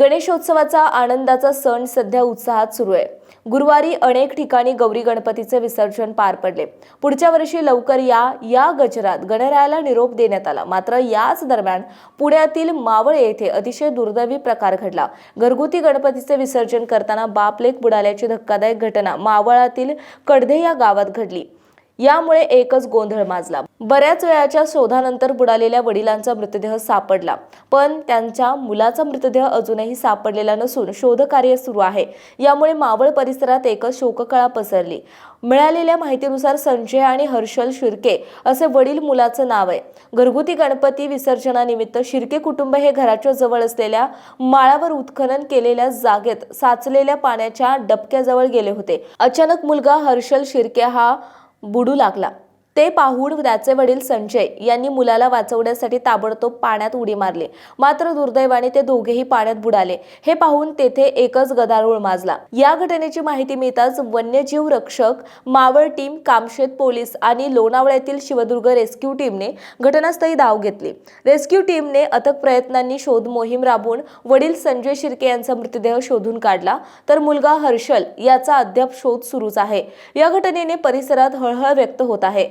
गणेशोत्सवाचा आनंदाचा सण सध्या उत्साहात सुरू आहे. गुरुवारी अनेक ठिकाणी गौरी गणपतीचे विसर्जन पार पडले. पुढच्या वर्षी लवकर या या गजरात गणरायाला निरोप देण्यात आला. मात्र याच दरम्यान पुण्यातील मावळ येथे अतिशय दुर्दैवी प्रकार घडला. घरगुती गणपतीचे विसर्जन करताना बापलेक बुडाल्याची धक्कादायक घटना मावळातील कडधे या गावात घडली. यामुळे एकच गोंधळ माजला. बऱ्याच वेळाच्या शोधानंतर बुडालेल्या वडिलांचा मृतदेह सापडला. पण त्यांच्या मुलाचा मृतदेह अजूनही सापडलेला नसून शोधकार्य सुरू आहे. यामुळे मावळ परिसरात एकच शोककळा पसरली. मिळालेल्या माहितीनुसार संजय आणि हर्षल शिर्के असे वडील मुलाचं नाव आहे. घरगुती गणपती विसर्जनानिमित्त शिर्के कुटुंब हे घराच्या जवळ असलेल्या माळावर उत्खनन केलेल्या जागेत साचलेल्या पाण्याच्या डबक्याजवळ गेले होते. अचानक मुलगा हर्षल शिर्के हा बुडू लागला. ते पाहून त्याचे वडील संजय यांनी मुलाला वाचवण्यासाठी ताबडतोब पाण्यात उडी मारली. मात्र दुर्दैवाने ते दोघेही पाण्यात बुडाले. हे पाहून तेथे एकच गदारोळ माजला. या घटनेची माहिती मिळताच वन्यजीव रक्षक मावळ टीम कामशेत पोलीस आणि लोणावळ्यातील शिवदुर्ग रेस्क्यू टीमने घटनास्थळी धाव घेतली. रेस्क्यू टीमने अथक प्रयत्नांनी शोध मोहीम राबवून वडील संजय शिर्के यांचा मृतदेह शोधून काढला. तर मुलगा हर्षल याचा अद्याप शोध सुरूच आहे. या घटनेने परिसरात हळहळ व्यक्त होत आहे.